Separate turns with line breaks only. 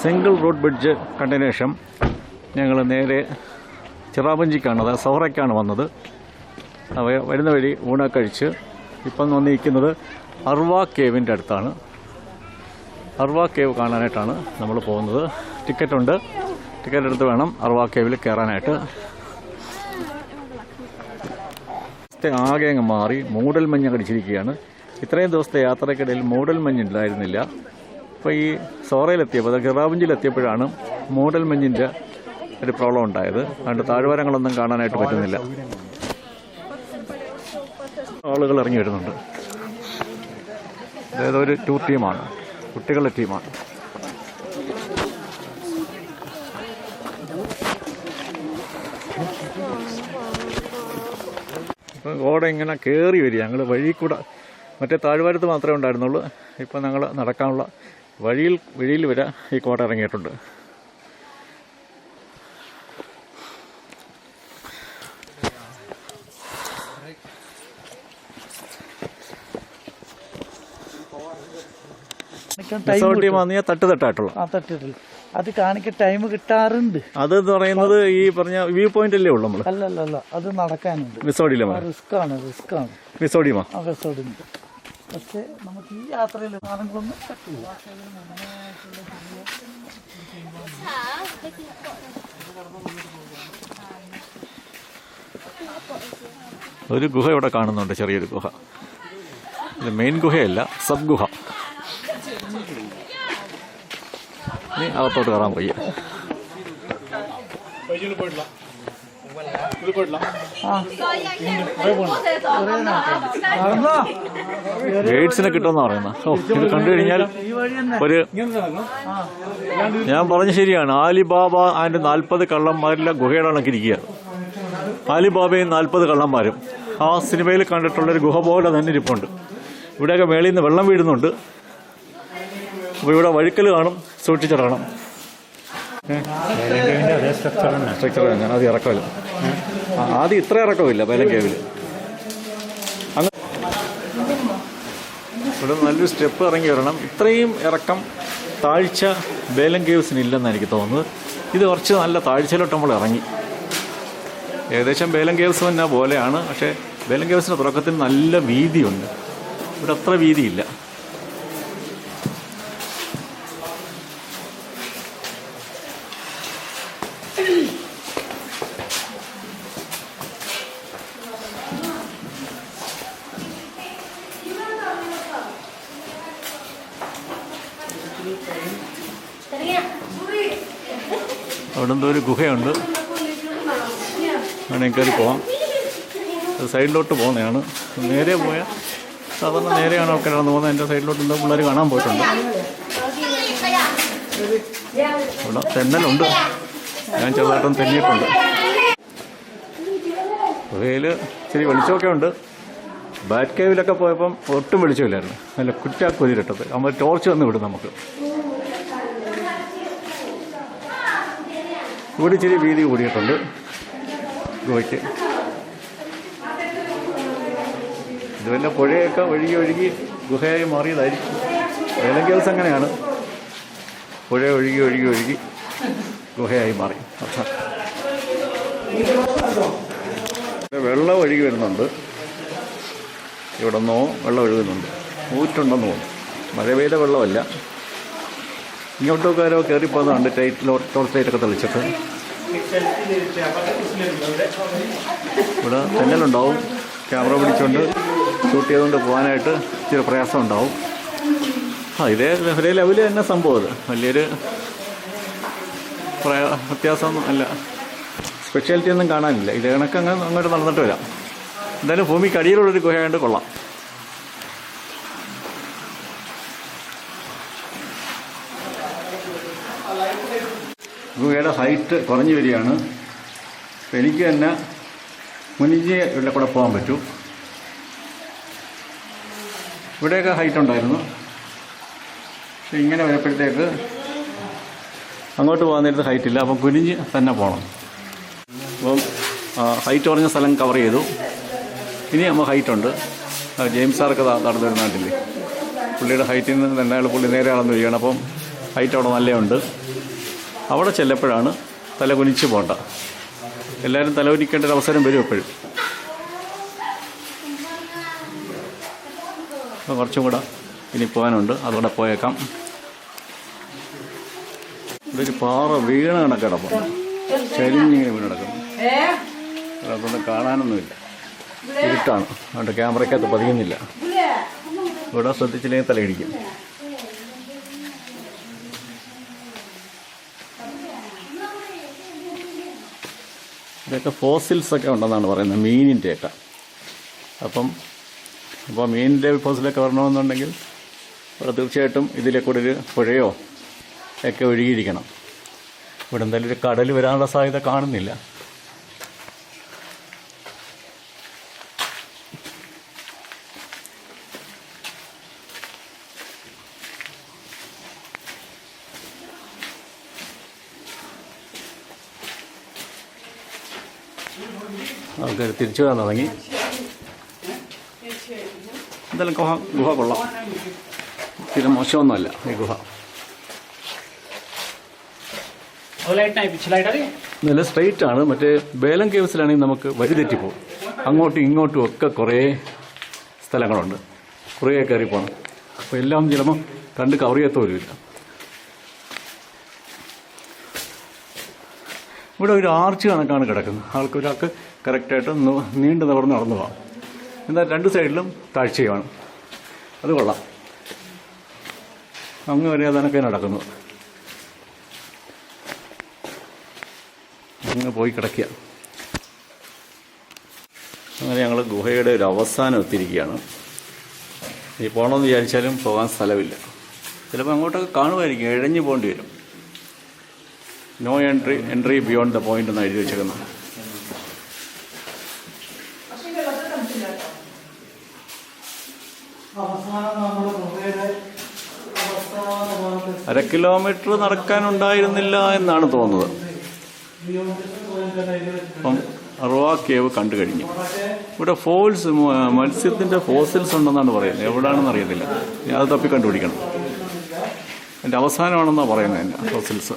Single road bridge കണ്ടതിന് ശേഷം ഞങ്ങൾ നേരെ ചിറാപുഞ്ചിക്കാണ് അതായത് സൗറയ്ക്കാണ് വന്നത്. വരുന്ന വഴി ഊണ കഴിച്ച് ഇപ്പം വന്നിരിക്കുന്നത് അർവ കേവിന്റെ അടുത്താണ്. അർവ കേവ് കാണാനായിട്ടാണ് നമ്മൾ പോകുന്നത്. ടിക്കറ്റ് ഉണ്ട് ടിക്കറ്റ് എടുത്ത് വേണം അർവ കേവിൽ കയറാനായിട്ട്. ആകെ അങ്ങ് മാറി മൂടൽ മഞ്ഞ് കടിച്ചിരിക്കുകയാണ് ഇത്രയും ദിവസത്തെ യാത്രക്കിടയിൽ മൂടൽ മഞ്ഞ് ഉണ്ടായിരുന്നില്ല. ഇപ്പോൾ ഈ സോറയിലെത്തിയപ്പോൾ അതായത് ഗിറാബുഞ്ചിലെത്തിയപ്പോഴാണ് മൂടൽ മഞ്ഞിന്റെ ഒരു പ്രോബ്ലം ഉണ്ടായത്. അതുകൊണ്ട് താഴ്വാരങ്ങളൊന്നും കാണാനായിട്ട് പറ്റുന്നില്ല. ആളുകൾ ഇറങ്ങി വരുന്നുണ്ട്. അതായത് ഒരു ടൂർ ടീമാണ്. കുട്ടികളുടെ ടീമാണ്. ഇപ്പം ഓട ഇങ്ങനെ കയറി വരിക. ഞങ്ങൾ വഴി കൂടെ മറ്റേ താഴ്വാരത്ത് മാത്രമേ ഉണ്ടായിരുന്നുള്ളൂ. ഇപ്പം ഞങ്ങൾ നടക്കാനുള്ള വഴിയിൽ വഴിയിൽ വരെ ഈ കോട്ട ഇറങ്ങിയിട്ടുണ്ട്.
കാണിക്കാൻ ടൈം
റിസോർട്ട് തട്ട് തട്ടായിട്ടുള്ള.
ആ തട്ടിട്ടില്ല അത് കാണിക്ക ടൈം കിട്ടാറുണ്ട്.
അത് പറയുന്നത് ഈ പറഞ്ഞ വ്യൂ പോയിന്റ് അല്ലേ ഉള്ളൂ നമ്മൾ
അല്ല അത് നടക്കാനുണ്ട്.
റിസോർട്ടിലെ
റിസ്ക് ആണ്. റിസ്ക് ആണ്
റിസോർട്ടിമാ
ആ. റിസോർട്ടുണ്ട് പക്ഷെ നമുക്ക് ഈ യാത്രയിൽ സാധനങ്ങളൊന്നും പറ്റില്ല.
ഒരു ഗുഹ ഇവിടെ കാണുന്നുണ്ട് ചെറിയൊരു ഗുഹ. ഇത് മെയിൻ ഗുഹയല്ല സബ് ഗുഹ. അകത്തോട്ട് കയറാൻ പോയി
നടന്നോ?
ഗൈഡ്സിനെ കിട്ടുമെന്ന് പറയുന്നത് ഓ ഇത് കണ്ടു കഴിഞ്ഞാൽ ഒരു ഞാൻ പറഞ്ഞ ശരിയാണ്. ആലിബാബ ആൻഡ് നാൽപ്പത് കള്ളന്മാരിലെ ഗുഹയുടെ കണക്കിരിക്കുക ആലിബാബയും നാൽപ്പത് കള്ളന്മാരും ആ സിനിമയിൽ കണ്ടിട്ടുള്ളൊരു ഗുഹ പോലെ തന്നെ ഇരിപ്പുണ്ട്. ഇവിടെയൊക്കെ മേളിൽ നിന്ന് വെള്ളം വീഴുന്നുണ്ട്. അപ്പോൾ ഇവിടെ വഴുക്കൽ കാണും തന്നെ. ആദ്യം ഇത്ര ഇറക്കമില്ല പേലം കേവിൽ അങ്ങ് ഇവിടെ നല്ലൊരു സ്റ്റെപ്പ് ഇറങ്ങി വരണം. ഇത്രയും ഇറക്കം താഴ്ച ബേലം കേവ്സിന് ഇല്ലെന്ന് എനിക്ക് തോന്നുന്നത്. ഇത് കുറച്ച് നല്ല താഴ്ചയിലോട്ട് നമ്മൾ ഇറങ്ങി. ഏകദേശം ബേലം കേവ്സ് തന്നെ പോലെയാണ്. പക്ഷേ ബേലം കേവ്സിന്റെ തുടക്കത്തിൽ നല്ല വീതിയുണ്ട്. ഇവിടെ അത്ര വീതിയില്ല. അവിടെ ഒരു ഗുഹയുണ്ട്. വേണമെങ്കിൽ കയറി പോവാം. സൈഡിലോട്ട് പോകുന്നതാണ്. നേരെ പോയാൽ സാധാരണ നേരെയാണ് ആൾക്കാർ നടന്നു പോകുന്നത്. എന്റെ സൈഡിലോട്ട് എന്തോ പിള്ളേർ കാണാൻ പോയിട്ടുണ്ട്. ഇവിടെ തെന്നലുണ്ട്. ഞാൻ ചെറുതായിട്ടും തെന്നിയിട്ടുണ്ട്. ഗുഹയിൽ ഇച്ചിരി വെളിച്ചമൊക്കെ ഉണ്ട്. ബാറ്റ് കേവിലൊക്കെ പോയപ്പം ഒട്ടും വെളിച്ചമില്ലായിരുന്നു. നല്ല കുറ്റാക്കുതിരിട്ടത് നമ്മൾ ടോർച്ച് വന്ന് വിടും നമുക്ക്. ഇവിടെ ഇച്ചിരി വീതി കൂടിയിട്ടുണ്ട്. ഗുഹയ്ക്ക് ഇത് വല്ല പുഴയൊക്കെ ഒഴുകി ഒഴുകി ഗുഹയായി മാറിയതായിരിക്കും. ഏതെങ്കിലും ദിവസം അങ്ങനെയാണ്. പുഴ ഒഴുകി ഒഴുകി ഒഴുകി ഗുഹയായി മാറി. വെള്ളം ഒഴുകി വരുന്നുണ്ട്. ഇവിടെ നിന്നോ വെള്ളം ഒഴുകുന്നുണ്ട്. ഊറ്റുണ്ടെന്ന് തോന്നുന്നു. മഴ പെയ്ത വെള്ളമല്ല. ഇങ്ങോട്ടൊക്കെ കയറി കയറിപ്പോകുന്നുണ്ട് ടൈറ്റ് ടോർച്ച് ലൈറ്റൊക്കെ തെളിച്ചിട്ട്. ഇവിടെ തെന്നലുണ്ടാവും. ക്യാമറ പിടിച്ചുകൊണ്ട് ഷൂട്ട് ചെയ്തുകൊണ്ട് പോകാനായിട്ട് ഇച്ചിരി പ്രയാസം ഉണ്ടാവും ആ ഇതേ ഒരേ ലെവലിൽ തന്നെ സംഭവം അത്. വലിയൊരു പ്രയ വ്യത്യാസമൊന്നും അല്ല. സ്പെഷ്യാലിറ്റി ഒന്നും കാണാനില്ല. ഇതേ കണക്ക് അങ്ങ് അങ്ങോട്ട് നടന്നിട്ട് വരാം. എന്തായാലും ഭൂമിക്ക് അടിയിലുള്ളൊരു ഗുഹയായിട്ട് കൊള്ളാം. ഗുഹയുടെ ഹൈറ്റ് കുറഞ്ഞു വരികയാണ്. എനിക്ക് തന്നെ മുനിഞ്ഞ് ഇവിടെ കൂടെ പോകാൻ പറ്റൂ. ഇവിടെയൊക്കെ ഹൈറ്റ് ഉണ്ടായിരുന്നു. പക്ഷെ ഇങ്ങനെ വരുമ്പോഴത്തേക്ക് അങ്ങോട്ട് പോകാൻ നേരത്ത് ഹൈറ്റ് ഇല്ല. അപ്പം കുനിഞ്ഞ് തന്നെ പോകണം. അപ്പം ഹൈറ്റ് കുറഞ്ഞ സ്ഥലം കവർ ചെയ്തു. ഇനി നമ്മൾ ഹൈറ്റ് ഉണ്ട്. ജെയിംസ് സാർക്ക് നടന്നു വരുന്ന നാട്ടില്ലേ പുള്ളിയുടെ ഹൈറ്റിൽ നിന്ന് തന്നെ പുള്ളി നേരെ അളന്നു വരികയാണ്. അപ്പം ഹൈറ്റ് അവിടെ നല്ലയുണ്ട്. അവിടെ ചെല്ലപ്പോഴാണ് തല കുനിച്ച് എല്ലാവരും തലകുനിക്കേണ്ട ഒരു അവസരം വരും എപ്പോഴും. കുറച്ചും കൂടെ ഇനി പോകാനുണ്ട്. അതുകൂടെ പോയേക്കാം. ഇവിടെ ഒരു പാറ വീണ കണക്ക് കിടപ്പുണ്ട് ചരിഞ്ഞിങ്ങനെ വീണ് കിടക്കുന്നു. അതുകൊണ്ട് കാണാനൊന്നുമില്ല. ഇരുട്ടാണ്. അതുകൊണ്ട് ക്യാമറയ്ക്കകത്ത് പതിയുന്നില്ല. ഇവിടെ ശ്രദ്ധിച്ചില്ലെങ്കിൽ തലയിടിക്കും. ഇതൊക്കെ ഫോസിൽസ് ഒക്കെ ഉണ്ടെന്നാണ് പറയുന്നത് മീനിന്റെയൊക്കെ അപ്പം അപ്പോൾ മീനിന്റെ ഫോസിലൊക്കെ വരണമെന്നുണ്ടെങ്കിൽ ഇവിടെ തീർച്ചയായിട്ടും ഇതിലെ കൂടെ ഒരു പുഴയോ ഒക്കെ ഒഴുകിയിരിക്കണം. ഇവിടെ എന്തായാലും ഒരു കടൽ വരാനുള്ള സാധ്യത കാണുന്നില്ല. ആൾക്കാർ തിരിച്ചു വരാൻ തുടങ്ങി. എന്തായാലും ഗുഹ ഗുഹ കൊള്ളാം. തീരെ മോശമൊന്നുമല്ല ഈ ഗുഹ. നല്ല സ്ട്രൈറ്റ് ആണ്. മറ്റേ ബേലം കേവ്സിലാണെങ്കിൽ നമുക്ക് വഴിതെറ്റിപ്പോകും അങ്ങോട്ടും ഇങ്ങോട്ടും ഒക്കെ കുറേ സ്ഥലങ്ങളുണ്ട്. കുറേ കയറി പോകണം അപ്പോൾ എല്ലാം ചിലപ്പോൾ കണ്ട് കവർ ചെയ്യത്തോലുമില്ല ഇവിടെ ഒരു ആർച്ച് കണക്കാണ് കിടക്കുന്നത്. ആൾക്ക് ഒരാൾക്ക് കറക്റ്റായിട്ട് നീണ്ടു നിവർന്ന് നടന്നു പോകാം. എന്നാൽ രണ്ട് സൈഡിലും താഴ്ചയുമാണ് അത് കൊള്ളാം. അങ്ങ് വരെ അതൊക്കെ നടക്കുന്നു അങ്ങ് പോയി കിടക്കുക. അങ്ങനെ ഞങ്ങൾ ഗുഹയുടെ ഒരു അവസാനം എത്തിയിരിക്കുകയാണ്. ഈ പോകണമെന്ന് വിചാരിച്ചാലും പോകാൻ സ്ഥലമില്ല. ചിലപ്പോൾ അങ്ങോട്ടൊക്കെ കാണുമായിരിക്കും ഇഴഞ്ഞു പോകേണ്ടി വരും. No entry entry beyond the point എന്ന് എഴുതി
വെച്ചിരുന്നു
അര കിലോമീറ്റർ നടക്കാനുണ്ടായിരുന്നില്ല എന്നാണ് തോന്നുന്നത്. അപ്പം അറുവാ കേവ് കണ്ടു കഴിഞ്ഞു. ഇവിടെ ഫോൾസ് മത്സ്യത്തിന്റെ ഫോസിൽസ് ഉണ്ടെന്നാണ് പറയുന്നത്. എവിടെയാണെന്ന് അറിയത്തില്ല. അത് തപ്പി കണ്ടുപിടിക്കണം. എന്റെ അവസാനമാണെന്നാണ് പറയുന്നത് എന്റെ ഫോസിൽസ്.